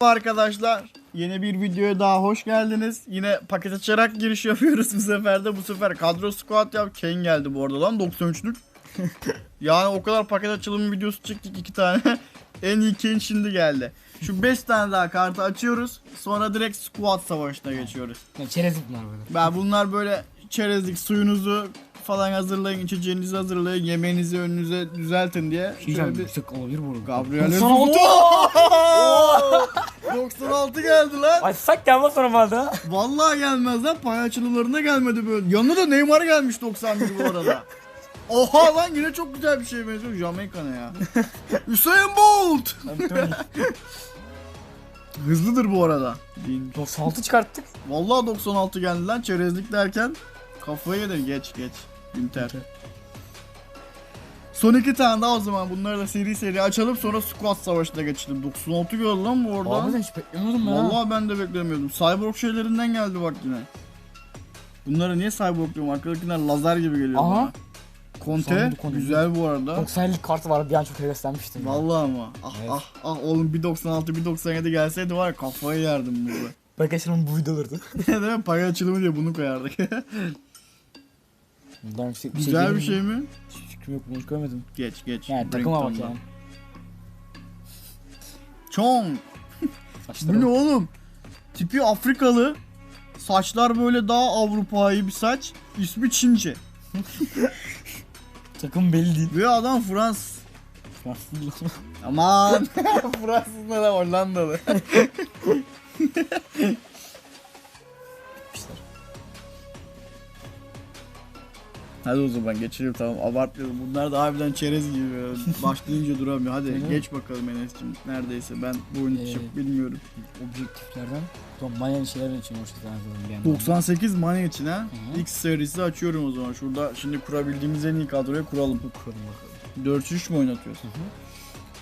Arkadaşlar yeni bir videoya daha hoş geldiniz. Yine paket açarak giriş yapıyoruz bu sefer de. Bu sefer kadro squad yap. Kane geldi bu arada lan 93'lük. yani o kadar paket açılımı videosu çektik iki tane. en iyi Kane şimdi geldi. Şu 5 tane daha kartı açıyoruz. Sonra direkt squad savaşına geçiyoruz. Ya çerezlik bunlar böyle. Ben bunlar böyle çerezlik suyunuzu falan hazırlayın, içeceğinizi hazırlayın, yemeğinizi önünüze düzeltin diye. Şey Şöyle diyeceğim, bir yüksek olabilir bu. Gabriel 96! Jesus. 96 geldi lan. Açsak gelmez sonra bana. Vallahi gelmez lan. Pay açılılarına gelmedi böyle. Yanına da Neymar gelmiş 91 bu arada. Oha lan yine çok güzel bir şey benziyor. Jamaika'na ya. Hüseyin Bolt. Hızlıdır bu arada. 96 çıkarttık. Vallahi 96 geldi lan çerezlik derken kafayı yedi geç geç. Inter. Son iki tane daha o zaman bunları da seri seri açalım sonra squad savaşına geçelim. 96 geldi lan bu orada. Abi ben hiç beklemiyordum ben. ha. Vallahi ben de beklemiyordum. Cyborg şeylerinden geldi bak yine. Bunları niye Cyborg diyorum? Arkadakiler lazer gibi geliyor Aha. bana. Conte güzel bu arada. 90'lık kartı var bir an çok heveslenmiştim. Vallahi ama. Ah Evet. ah ah oğlum 1.96 1.97 gelseydi var ya kafayı yerdim burada. Ben geçen onun bu videolardı. Değil mi? Pay açılımı diye bunu koyardık. Bundan yüksek bir şey güzel bir şey mi? Hiç fikrim yok bunu görmedim. Geç geç. Yani takıma bak yani. Çong. Saçlara Bu ne oğlum? Tipi Afrikalı. Saçlar böyle daha Avrupa'yı bir saç. İsmi Çince. Takım belli değil. Ve adam Fransız. Fransız. Aman. Fransız da Hollandalı. Hadi o zaman geçelim tamam abartmayalım. Bunlar da harbiden çerez gibi. Başlayınca duramıyor. Hadi geç bakalım Enes'cim. Neredeyse ben bu oyunu Ee, bilmiyorum. Objektiflerden. Tamam manyak şeyler için hoş geldin bir yandan. 98 money için ha. X serisi açıyorum o zaman. Şurada şimdi kurabildiğimiz en iyi kadroyu kuralım. Kuralım bakalım. 4-3 mü oynatıyoruz? Hı hı.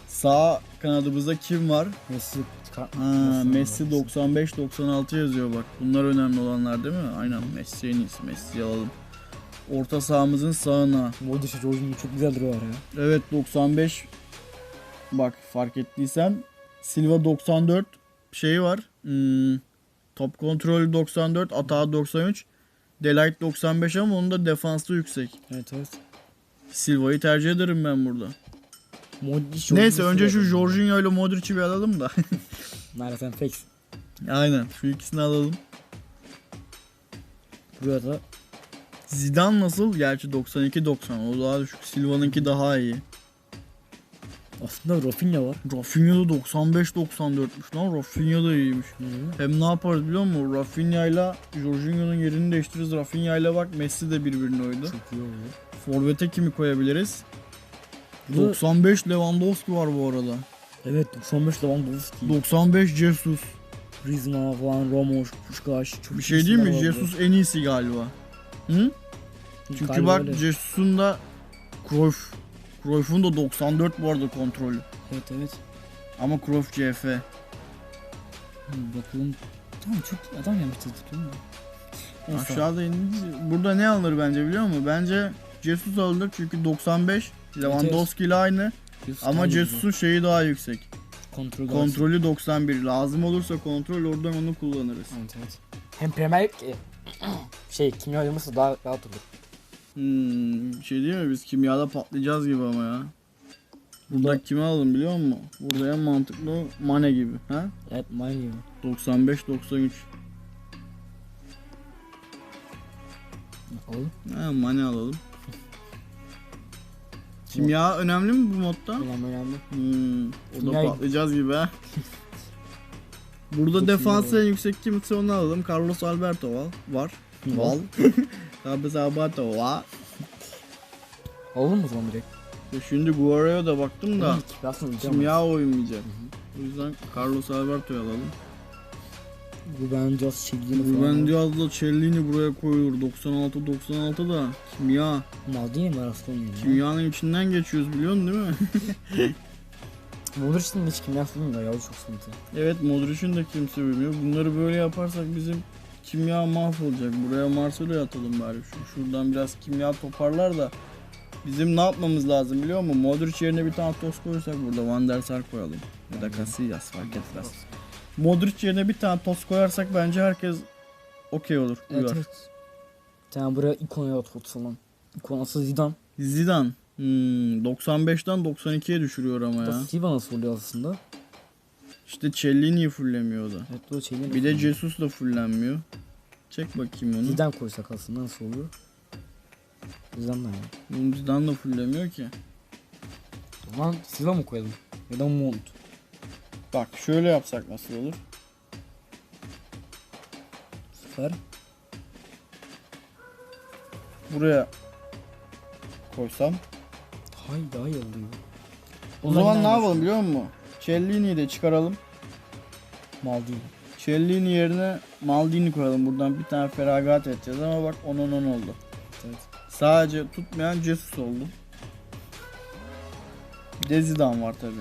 Sağ kanadımızda kim var? Messi. Ha, Messi 95-96 yazıyor bak. Bunlar önemli olanlar değil mi? Aynen Messi en iyisi. Messi'yi alalım. Orta sahamızın sağına. Modric Jorginho çok güzel duruyorlar ya. Evet 95. Bak fark ettiysen Silva 94 şeyi var. Hmm, top kontrolü 94, atağı 93. Delight 95 ama onun da defansı yüksek. Evet evet. Silva'yı tercih ederim ben burada. Modric Neyse önce şu. Jorginho ile Modric'i bir alalım da. Nerede sen fake. Aynen şu ikisini alalım. Buraya da Zidane nasıl? Gerçi 92-90 o daha düşük. Silva'nınki daha iyi. aslında Rafinha var. Rafinha da 95-94'müş lan. Rafinha da iyiymiş. Hem ne yaparız biliyor musun? Rafinha ile Jorginho'nun yerini değiştiririz. Rafinha ile bak Messi de birbirine uydu. Çok iyi oldu. Forvet'e kimi koyabiliriz? Bu da- 95 Lewandowski var bu arada. Evet 95 Lewandowski. 95 Jesus. Griezmann falan Ramos. Çok Bir şey değil mi? vardı. Jesus en iyisi galiba. Hı? Çünkü Galiba bak öyle. Jesus'un da Cruyff. Cruyff'un da 94 bu arada kontrolü. Evet evet. Ama Cruyff CF. Bakalım. Tamam çok adam gelmiş tutuyor mu? Neyse. Aşağıda indi. Burada ne alınır bence biliyor musun? Bence Jesus alınır çünkü 95 Lewandowski ile aynı Jesus ama Jesus'un şeyi daha yüksek. Kontrol Kontrolü 91. Lazım olursa kontrol oradan onu kullanırız. Evet evet. Hem Premier şey kimya oynaması daha rahat olur. Hmm, bir şey değil mi? Biz kimyada patlayacağız gibi ama ya. Burada kimi alalım biliyor musun? Burada en mantıklı Mane gibi. Ha? Evet Mane gibi. 95-93. Alalım. Ha, Mane alalım. Kimya önemli mi bu modda? Önemli önemli. Hmm, orada Kimya- patlayacağız gibi ha. Burada defansı en yüksek kimse onu alalım. Carlos Alberto var. Val. Carlos Alberto var. Alalım mı zaman direkt? Ya Şimdi Guario'ya da baktım da kimya oynamayacak. Hı O yüzden Carlos Alberto'yu alalım. Ruben Dias, Şegli'ni falan. Ruben Diaz'la Cellini buraya koyulur. 96-96 da kimya. Maldini mi arasında oynuyor? ya? Kimyanın içinden geçiyoruz biliyorsun değil mi? Modric'in hiç kimyası bilmiyor ya o çok sıkıntı. evet Modric'in de kimse bilmiyor. Bunları böyle yaparsak bizim kimya mahvolacak. Buraya Marcelo'yu atalım bari. Şu, şuradan biraz kimya toparlar da bizim ne yapmamız lazım biliyor musun? Modric yerine bir tane toz koysak burada Van der Sar koyalım. Ya da Casillas fark etmez. Modric yerine bir tane toz koyarsak bence herkes okey olur. Evet uyar. evet. Bir tane buraya ikonoya oturtalım. İkonası Zidane. Zidane. Hmm, 95'ten 92'ye düşürüyor ama ya. Silva nasıl oluyor aslında? İşte Cellini'yi fullemiyor o da. Evet da şeyler. Bir de Jesus da fullenmiyor. Çek bakayım onu. Zidane koysak aslında nasıl olur? Zidane da yani. Bunun Zidane da fullemiyor ki. O zaman Silva mı koyalım? Ya da Mount. Bak şöyle yapsak nasıl olur? Süper. Buraya koysam. Hay daha iyi oluyor. O zaman ne yapalım biliyor musun? Cellini'yi de çıkaralım. Maldini. Cellini yerine Maldini koyalım. Buradan bir tane feragat edeceğiz ama bak 10 10 oldu. Evet. Sadece tutmayan Jesus oldu. Bir de Zidane var tabi.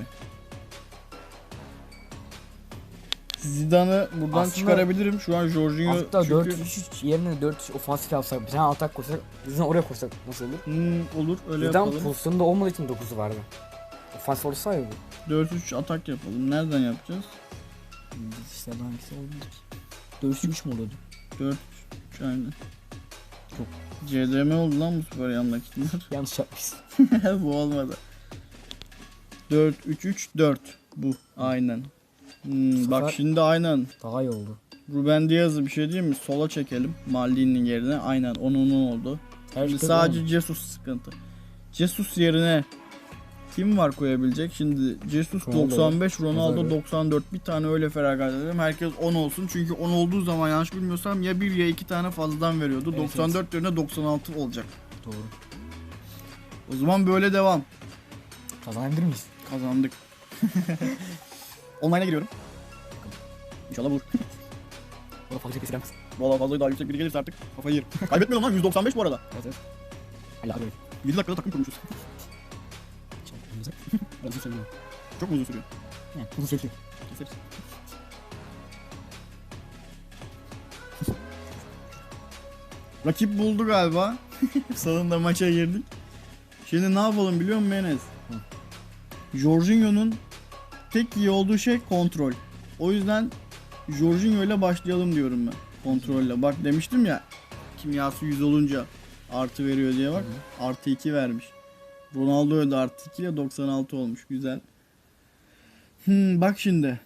Zidane'ı buradan Aslında- çıkarabilirim. Şu an Jorginho Hatta çünkü 4-3-3 yerine 4-3 ofansif yapsak bir tane atak koysak Zidane oraya koysak nasıl olur? Hmm, olur öyle Zidane yapalım. pozisyonda olmadığı için 9'u vardı. Ofansif olsa ya bu. 4-3 atak yapalım. Nereden yapacağız? Biz işte hangisi oldu? 4-3 mü oluyordu? 4 3 aynen. Çok. CDM oldu lan bu sefer yandakiler. Yanlış yapmışsın. bu olmadı. 4 3 3 4 bu aynen. Hmm, bak şimdi aynen. Daha iyi oldu. Ruben Diaz'ı bir şey diyeyim mi? Sola çekelim. Maldini'nin yerine. Aynen onun oldu. Her Şimdi şey sadece oldu. Jesus sıkıntı. Jesus yerine kim var koyabilecek? Şimdi Jesus Ronaldo 95, Ronaldo Nazario. 94. Bir tane öyle feragat edelim. Herkes 10 olsun. Çünkü 10 olduğu zaman yanlış bilmiyorsam ya 1 ya 2 tane fazladan veriyordu. Evet, 94 yerine 96 olacak. Doğru. O zaman böyle devam. Kazanabilir miyiz? Kazandık. Online'a giriyorum. İnşallah bulur. Da fazla misin? Valla fazla daha yüksek biri gelirse artık kafayı yerim. Kaybetmiyorum lan 195 bu arada. Evet evet. Hala abi. 7 dakikada takım kurmuşuz. Çabuk Biraz uzun söylüyorum. Çok mu uzun sürüyor? He, uzun çekiyor. Keseriz. Rakip buldu galiba. Sonunda maça girdik. Şimdi ne yapalım biliyor musun Enes? Jorginho'nun tek iyi olduğu şey kontrol. O yüzden Jorginho ile başlayalım diyorum ben. Kontrolle. Bak demiştim ya kimyası 100 olunca artı veriyor diye bak. Artı 2 vermiş. Ronaldo'ya da artı 2 ile 96 olmuş. Güzel. Hmm, bak şimdi.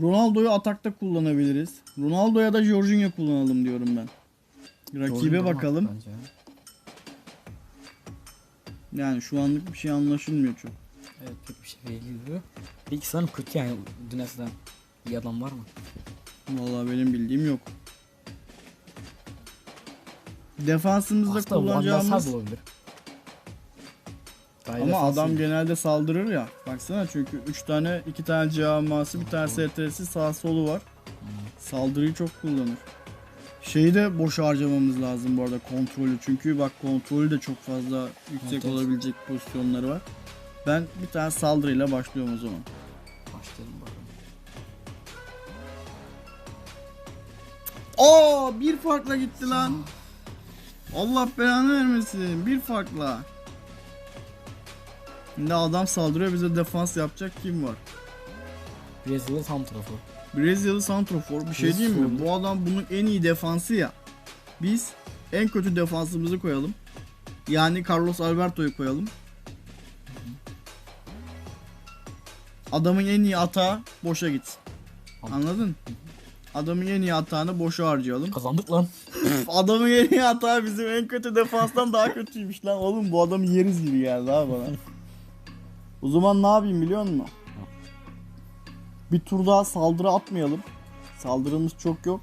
Ronaldo'yu atakta kullanabiliriz. Ronaldo'ya da Jorginho kullanalım diyorum ben. Rakibe Doğru, bakalım. bence ya. Yani şu anlık bir şey anlaşılmıyor çok. Evet pek bir şey belli Peki sanırım kötü yani Dünyası'da bir adam var mı? Vallahi benim bildiğim yok. Defansımızda Aslında kullanacağımız Sar da olabilir. İyi ama adam değil. genelde saldırır ya. Baksana çünkü 3 tane 2 tane caması bir tane STR'si sağ solu var. Saldırıyı çok kullanır. Şeyi de boş harcamamız lazım bu arada kontrolü. Çünkü bak kontrolü de çok fazla yüksek evet. olabilecek pozisyonları var. Ben bir tane saldırıyla başlıyorum o zaman. Başlayalım bakalım. Aa bir farkla gitti lan. Allah belanı vermesin. Bir farkla. Şimdi adam saldırıyor bize defans yapacak kim var? Brezilya tarafı. Brezilyalı santrofor bir şey diyeyim mi? Bu adam bunun en iyi defansı ya. Biz en kötü defansımızı koyalım. Yani Carlos Alberto'yu koyalım. Adamın en iyi atağı boşa gitsin. Anladın? Adamın en iyi atağını boşa harcayalım. Kazandık lan. Adamın en iyi hata bizim en kötü defanstan daha kötüymüş lan. Oğlum bu adamı yeriz gibi geldi ha bana. O zaman ne yapayım biliyor musun? Bir tur daha saldırı atmayalım. Saldırımız çok yok.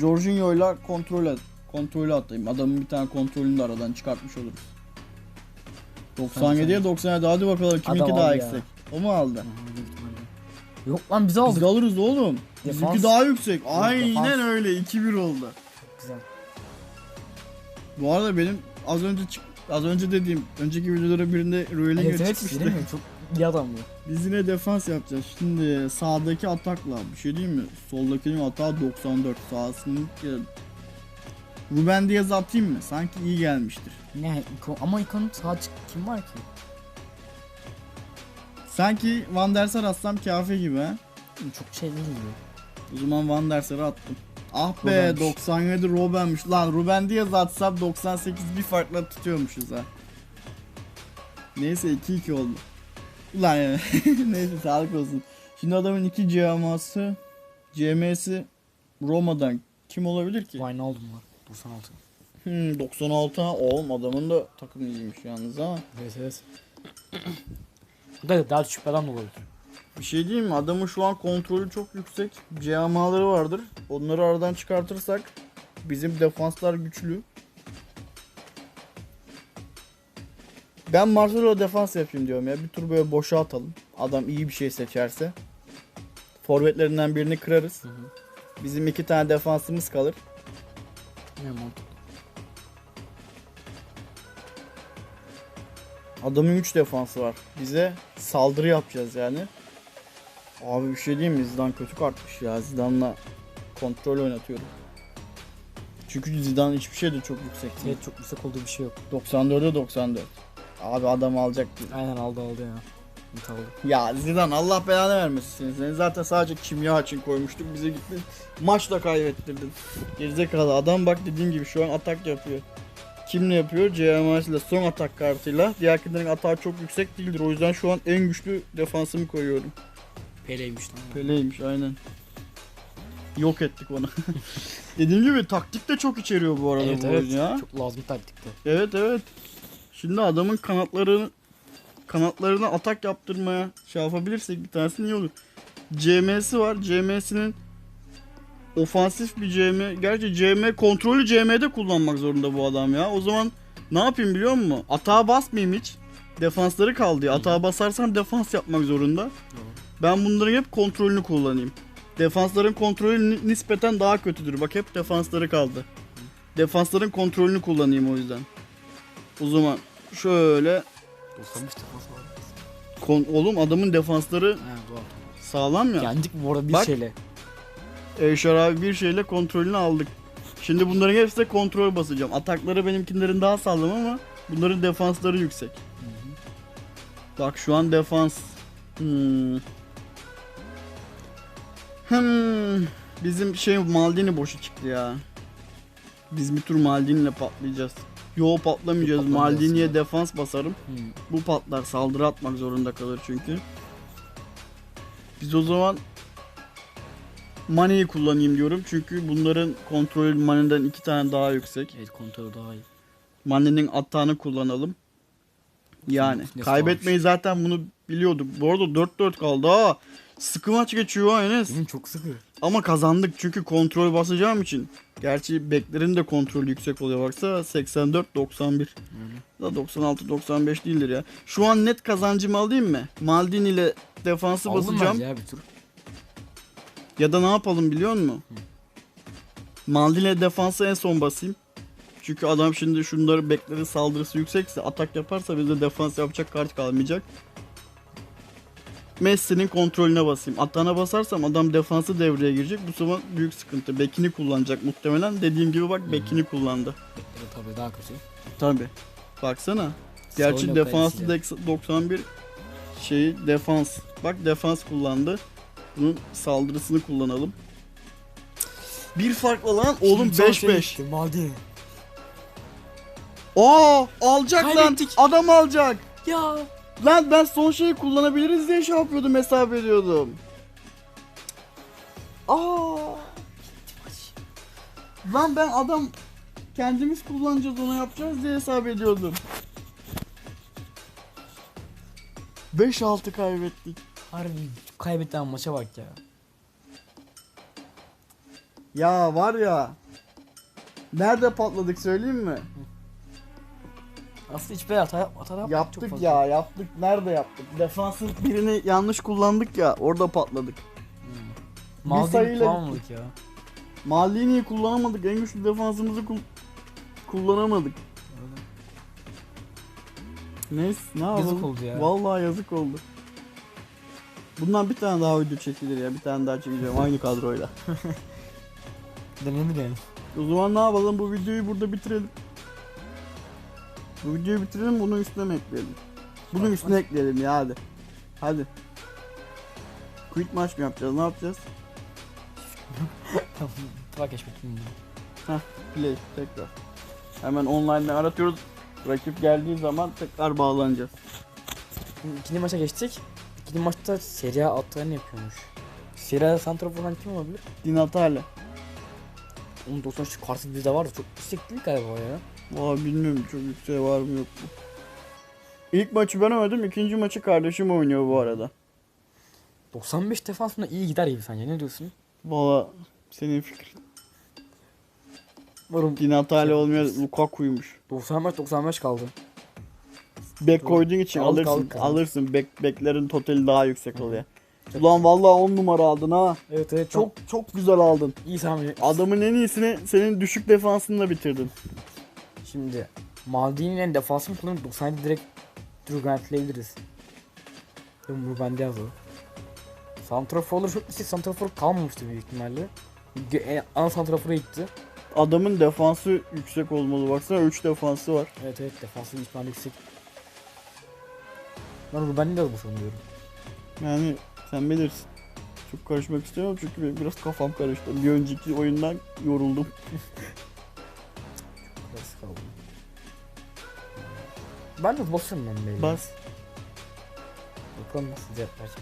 Jorginho'yla kontrol et. Kontrolü atayım. Adamın bir tane kontrolünü de aradan çıkartmış oluruz. 97'ye 97 hadi bakalım kiminki Adam daha aldı ya. yüksek. O mu aldı? Yok lan bizi Biz aldık. alırız oğlum. Bizimki Defans- daha yüksek. Aynen defans. öyle 2-1 oldu. Güzel. Bu arada benim az önce çık az önce dediğim önceki videolara birinde Royal'e Evet evet çıkmıştı. değil mi? Çok iyi adam bu. Biz yine defans yapacağız. Şimdi sağdaki atakla bir şey diyeyim mi? Soldakinin atağı 94. Sağsının Ruben Diaz atayım mı? Sanki iyi gelmiştir. Ne ama ikonun sağ çık kim var ki? Sanki Van der Sar atsam kafi gibi ha. Çok şey değil mi? O zaman Van der Sar'ı attım. Ah be Ruben'miş. 97 Robben'miş. Lan Ruben diye atsam 98 bir farkla tutuyormuşuz ha. Neyse 2-2 oldu. Ulan yani. Neyse sağlık olsun. Şimdi adamın iki CMA'sı CM'si Roma'dan kim olabilir ki? Wijnaldum var. 96. Hmm, 96 ha. Oğlum adamın da takım iyiymiş yalnız ama. Evet evet. Bu da daha da olabilir. Bir şey diyeyim mi? Adamın şu an kontrolü çok yüksek. CMA'ları vardır. Onları aradan çıkartırsak bizim defanslar güçlü. Ben Marcelo defans yapayım diyorum ya. Bir tur böyle boşa atalım. Adam iyi bir şey seçerse. Forvetlerinden birini kırarız. Hı hı. Bizim iki tane defansımız kalır. Ne. Adamın 3 defansı var. Bize saldırı yapacağız yani. Abi bir şey diyeyim mi? Zidane kötü kartmış ya. Zidane'la kontrol oynatıyorum. Çünkü Zidane hiçbir şeyde çok yüksek değil. Evet çok yüksek olduğu bir şey yok. 94'e 94. Abi adam alacak. Aynen aldı aldı ya. Ümit aldı. Ya Zidane Allah belanı vermesin seni. Seni zaten sadece kimya için koymuştuk. Bize gitti. Maçla kaybettirdin. Gerizekalı adam bak dediğim gibi şu an atak yapıyor. Kimle yapıyor? CMS ile son atak kartıyla. Diğerkilerin atağı çok yüksek değildir. O yüzden şu an en güçlü defansımı koyuyorum. Pele'ymiş lan. Pele'ymiş aynen. Yok ettik onu. dediğim gibi taktik de çok içeriyor bu arada Evet bu evet. oyun ya. Çok lazım taktikte. Evet evet. Şimdi adamın kanatlarını kanatlarına atak yaptırmaya şey yapabilirsek bir tanesi iyi olur. CM'si var. CM'sinin ofansif bir CM. Gerçi CM kontrolü CM'de kullanmak zorunda bu adam ya. O zaman ne yapayım biliyor musun? Atağa basmayayım hiç. Defansları kaldı. Atağa basarsam defans yapmak zorunda. Ben bunların hep kontrolünü kullanayım. Defansların kontrolü ni- nispeten daha kötüdür. Bak hep defansları kaldı. Defansların kontrolünü kullanayım o yüzden. O zaman şöyle 95 defans var. kon- oğlum adamın defansları sağlam ya. Yendik bu arada bir Bak. şeyle. Eşar abi bir şeyle kontrolünü aldık. Şimdi bunların hepsine kontrol basacağım. Atakları benimkilerin daha sağlam ama bunların defansları yüksek. Bak şu an defans. Hmm. Hmm. Bizim şey Maldini boşu çıktı ya. Biz bir tur Maldini ile patlayacağız. Yo patlamayacağız. Maldini'ye defans basarım. Hmm. Bu patlar saldırı atmak zorunda kalır çünkü. Biz o zaman Mane'yi kullanayım diyorum. Çünkü bunların kontrolü Mane'den iki tane daha yüksek. Evet kontrol daha iyi. Mane'nin atağını kullanalım. Yani Ne kaybetmeyi zaten bunu biliyorduk. Bu arada 4-4 kaldı ha. Sıkı maç geçiyor ha Enes. Benim çok sıkı. Ama kazandık çünkü kontrol basacağım için. Gerçi beklerin de kontrolü yüksek oluyor baksa 84-91. Da 96-95 değildir ya. Şu an net kazancımı alayım mı? Maldini ile defansı Aldım basacağım. ya bir tur. Ya da ne yapalım biliyor musun? Maldini ile defansı en son basayım. Çünkü adam şimdi şunları beklerin saldırısı yüksekse atak yaparsa bize defans yapacak kart kalmayacak. Messi'nin kontrolüne basayım. Atağına basarsam adam defansı devreye girecek. Bu zaman büyük sıkıntı. Bekini kullanacak muhtemelen. Dediğim gibi bak bekini kullandı. Bekleri tabii daha kötü. Tabi. Baksana. Gerçi Savunma defansı deks- 91 şeyi defans. Bak defans kullandı. Bunun saldırısını kullanalım. Bir farkla lan oğlum Şimdi son 5-5. şey Aa alacak lan. Kaybettik. Adam alacak. Ya. Lan ben son şeyi kullanabiliriz diye şey yapıyordum hesap ediyordum. Aa. Lan ben adam kendimiz kullanacağız onu yapacağız diye hesap ediyordum. 5-6 kaybettik. Harbi kaybettiğim maça bak ya. Ya var ya. Nerede patladık söyleyeyim mi? Aslında hiçbir hata, yap- hata yapmadık çok Yaptık fazla. ya yaptık. Nerede yaptık? Defansın birini yanlış kullandık ya orada patladık. Maldini sayıyla kullanmadık ya. Maldini'yi kullanamadık. En güçlü defansımızı kul- kullanamadık. Neyse ne yapalım? Yazık oldu ya. Vallahi yazık oldu. Bundan bir tane daha video çekilir ya. Bir tane daha çekeceğim aynı kadroyla. Denenir yani. O zaman ne yapalım? Bu videoyu burada bitirelim. Bu videoyu bitirelim bunun üstüne mi ekleyelim? Bunun Bak, üstüne ekleyelim ya hadi. Hadi. Quick maç mı yapacağız? Ne yapacağız? Tamam. Bak keşfettim bunu. Play tekrar. Hemen online'da aratıyoruz. Rakip geldiği zaman tekrar bağlanacağız. Şimdi ikinci maça geçtik. İkinci maçta Serie A atlarını yapıyormuş. Serie A santrafor falan kim olabilir? Di Natale. Onun 93 kartı bizde vardı. Çok yüksek değil galiba ya. Valla bilmiyorum çok yüksek var mı yok mu. İlk maçı ben oynadım. ikinci maçı kardeşim oynuyor bu arada. 95 defansında iyi gider gibi sence ne diyorsun? Valla senin fikrin. Umarım Di Natale olmuyor. Lukaku'ymuş. 95 95 kaldı. Bek koyduğun için Aldık, alırsın. aldık, aldık. alırsın. Bek, beklerin totali daha yüksek oluyor. Ulan vallahi 10 numara aldın ha. Evet evet çok Çok güzel aldın. iyi tahmin. Adamın en iyisini senin düşük defansında bitirdin. Şimdi Maldini'nin defansını kullanıp 97 direkt Drugant'leyebiliriz. Bu bende yazdı. Santraforlar çok yüksek santrafor kalmamıştı büyük ihtimalle. Ana santrafora gitti. Adamın defansı yüksek olmalı. Baksana 3 defansı var. Evet evet defansı ihtimalle yüksek. Ben Ruben'i de bu sanıyorum. Yani sen bilirsin. Çok karışmak istemiyorum çünkü benim biraz kafam karıştı. Bir önceki oyundan yoruldum. Ben de basıyorum ben böyle. Bas. Bakalım nasıl verecek.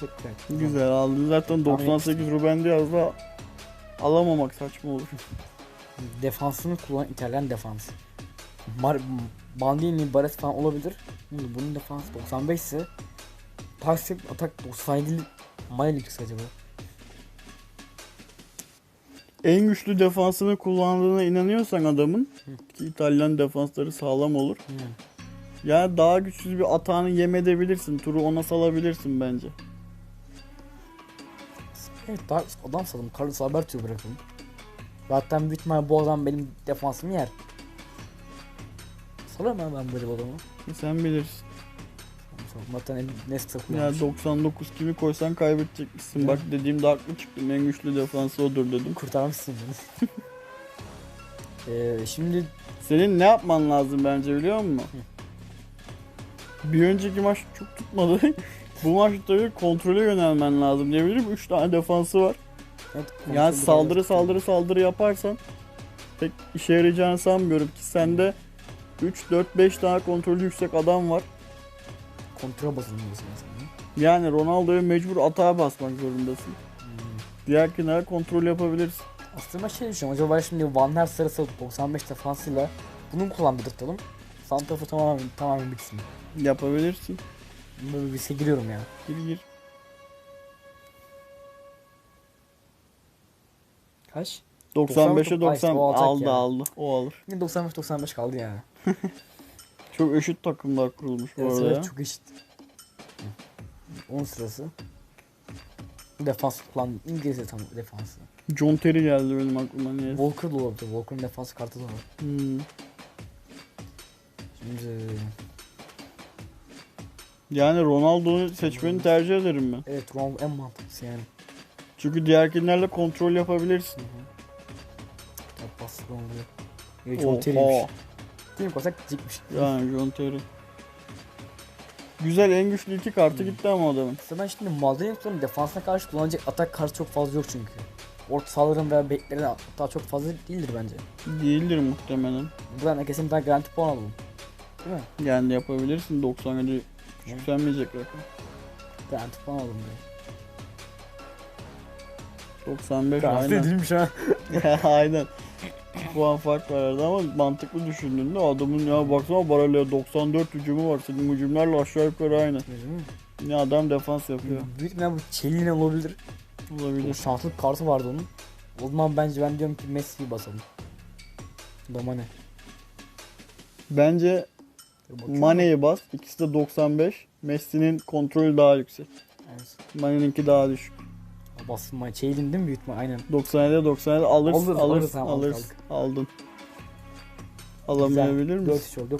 Çok güzel. Aldın. Zaten 98 Ruben Diaz da alamamak saçma olur. Defansını kullanan İtalyan defans. Mar Bandini, Baresi falan olabilir. Bunun defansı 95 ise Parsik atak 97'li Mane çıksa acaba? En güçlü defansını kullandığına inanıyorsan adamın ki İtalyan defansları sağlam olur. Hmm. Yani daha güçsüz bir atağını yem edebilirsin. Turu ona salabilirsin bence. Evet daha adam saldım. Carlos Alberto'yu bırakalım. Zaten büyük bu adam benim defansımı yer. Salarım ben böyle bir adamı. Sen bilirsin. Zaten en Nesta Ya kullanmış. 99 kimi koysan kaybedecekmişsin. Bak dediğimde haklı çıktım. En güçlü defansı odur dedim. Kurtarmışsın beni. ee, şimdi Senin ne yapman lazım bence biliyor musun? Bir önceki maç çok tutmadı. Bu maçta bir kontrole yönelmen lazım diyebilirim. 3 tane defansı var. evet, Yani saldırı biraz- saldırı saldırı yaparsan pek işe yarayacağını sanmıyorum ki sende 3 4 5 tane kontrolü yüksek adam var. Kontrol basılım diyorsun mesela. Yani Ronaldo'ya mecbur atağa basmak zorundasın. Hmm. Diğer kenara kontrol yapabilirsin. Aslında ben şey düşünüyorum. Acaba şimdi Van der Sarısı 95 defansıyla bunu kullandırtalım. Santrafor tamamen tamamen bitsin. Yapabilirsin. Böyle bir riske giriyorum ya. Gir gir. Kaç? 95'e 90 90 o alacak aldı yani. aldı. O alır. Yine 95 95 kaldı yani. Çok eşit takımlar kurulmuş bu Evet, arada evet, çok eşit. 10 sırası. Defans kullan İngilizce tam defansı. John Terry geldi benim aklıma niye? Walker da olabilir. Walker'ın defans kartı da var. Hmm. Şimdi Yani Ronaldo'yu seçmeni tercih ederim ben. evet Ronaldo en mantıklısı yani. Çünkü diğerkilerle kontrol yapabilirsin. Top pas Ronaldo. Evet, John Terry'miş. Kim koysak diyecekmiş. Yani John Terry. Güzel en güçlü iki kartı Hmm. gitti ama adamın. Ben şimdi tutuyorum defansına karşı kullanacak atak kartı çok fazla yok çünkü. Orta sahaların veya beklerin hatta çok fazla değildir bence. Değildir muhtemelen. Buradan kesin bir tane garanti puan alalım. Değil mi? Yani yapabilirsin 97 yükselmeyecek rakam. Garanti puan alalım diye. 95 Garanti aynen. edilmiş ha. aynen. Puan fark var arada ama mantıklı düşündüğünde adamın ya baksana Baralya 94 hücumu var. Senin hücumlarla aşağı yukarı aynı. Yine adam defans yapıyor. Büyük ihtimalle bu Çelin olabilir. Olabilir. şanslık kartı vardı onun. O zaman bence ben diyorum ki Messi'yi basalım. Domane. Bence. Mane'yi bas. İkisi de 95. Messi'nin kontrolü daha yüksek. Evet. Mane'ninki daha düşük. Bastım Mane. Çelin değil mi büyük ihtimalle? Aynen. 97 97 alırsın Alırız, alırsın alırız, tamam, aldık. Aldın. Alamayabilir 4 misin? iş oldu.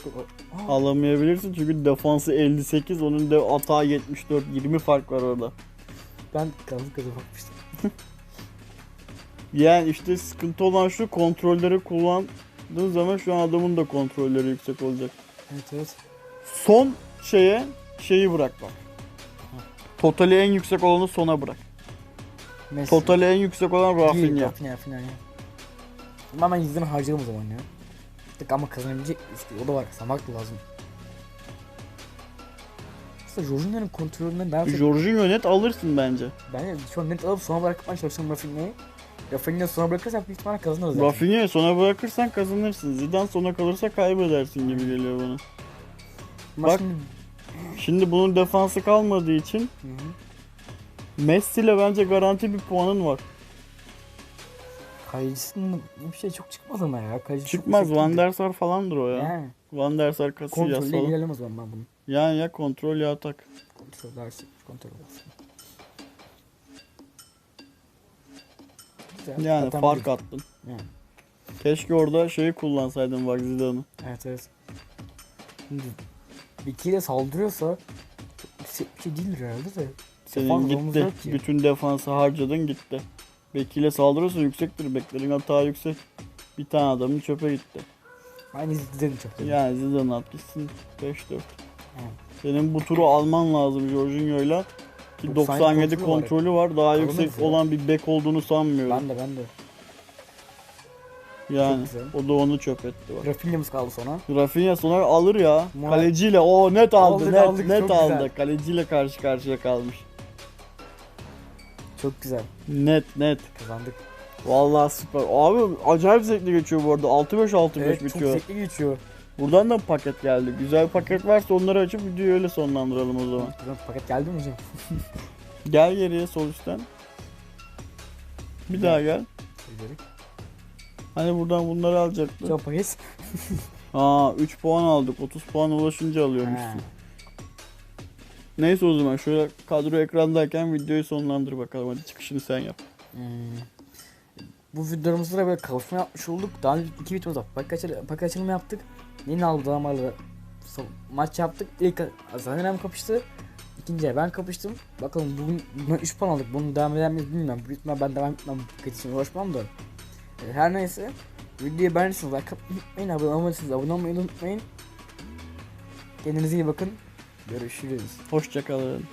Alamayabilirsin çünkü defansı 58 onun da atağı 74 20 fark var orada. ben kazı kazı bakmıştım. Yani işte sıkıntı olan şu kontrolleri kullandığın zaman şu an adamın da kontrolleri yüksek olacak. Evet evet. Son şeye şeyi bırak bak. Totali en yüksek olanı sona bırak. Messi. Totali en yüksek olan Değil, Rafinha. Rafinha, Rafinha. ya. Ama ben yüzden harcarım o zaman ya. Tık ama kazanabilecek işte o da var kazanmak da lazım. Aslında Jorginho'nun kontrolünden ben Jorginho net alırsın bence. ben şu an net alıp sona bırakmaya çalışıyorum Rafinha'yı. Rafinha'yı sona bırakırsak büyük ihtimalle kazanırız zaten. Rafinha'yı sona bırakırsan kazanırsın. Zidane sona kalırsa kaybedersin gibi geliyor bana. Ama bak- şimdi- Şimdi bunun defansı kalmadığı için Hı hı. Messi ile bence garanti bir puanın var. Kalecisinin bir şey çok çıkmaz ama ya. Çok Çıkmaz yüksek Van der Sar falandır o ya. Yani Van der Sar Casillas kontrolle falan. ilerlemez ben ben bunu. Yani ya kontrol ya atak. Kontrol dersi kontrol olsun. Güzel, Yani zaten fark bir- attın. Yani. Keşke orada şeyi kullansaydın bak Zidane'ı. Evet evet. Şimdi ikiyle saldırıyorsa çok yüksek bir şey değildir herhalde de. Senin Defans gitti. olmamız yok ki. Bütün defansı harcadın gitti. Bekiyle saldırırsa yüksektir. Beklerin hata yüksek. Bir tane adamın çöpe gitti. Aynı izledim çok da. Yani Zidane at gitsin 5-4. Evet. Senin bu turu alman lazım Jorginho'yla. Ki 97 97 kontrolü var. kontrolü var. Daha Alınırız yüksek ya. olan bir bek olduğunu sanmıyorum. Ben de ben de. yani güzel. o da onu çöp etti bak. Rafinha'mız kaldı sonra. Rafinha sonra alır ya. Muha- Kaleciyle o net aldı Aldık, net aldık, net çok aldı. güzel. Kaleciyle karşı karşıya kalmış. Çok güzel. Net net. Kazandık. Vallahi süper. Abi acayip zevkli geçiyor bu arada. 6-5 6-5 Evet çok bitiyor. zevkli geçiyor. Buradan da paket geldi. Güzel paket varsa onları açıp videoyu öyle sonlandıralım o zaman. Buradan paket geldi mi hocam? Gel geriye sol üstten. Bir daha gel. Gidelim. Hani buradan bunları alacaktı. Paket. Aa 3 puan aldık. 30 puan ulaşınca alıyormuşsun. Neyse o zaman şöyle kadro ekrandayken videoyu sonlandır bakalım. Hadi çıkışını sen yap. Hmm. Bu videomuzda da böyle kavuşma yapmış olduk. Daha önce iki videomuz var. Paket, açıl paket açılımı yaptık. Yine aldı damarla maç yaptık. İlk Zanerem kapıştı. İkinciye ben kapıştım. Bakalım bugün bundan 3 puan aldık. Bunu devam eder miyiz bilmiyorum. Büyük ihtimal ben devam etmem. İçin uğraşmam da. E, Her neyse. Videoyu beğendiyseniz like atmayı unutmayın. Abone olmayı unutmayın. Kendinize iyi bakın. Görüşürüz. Hoşçakalın.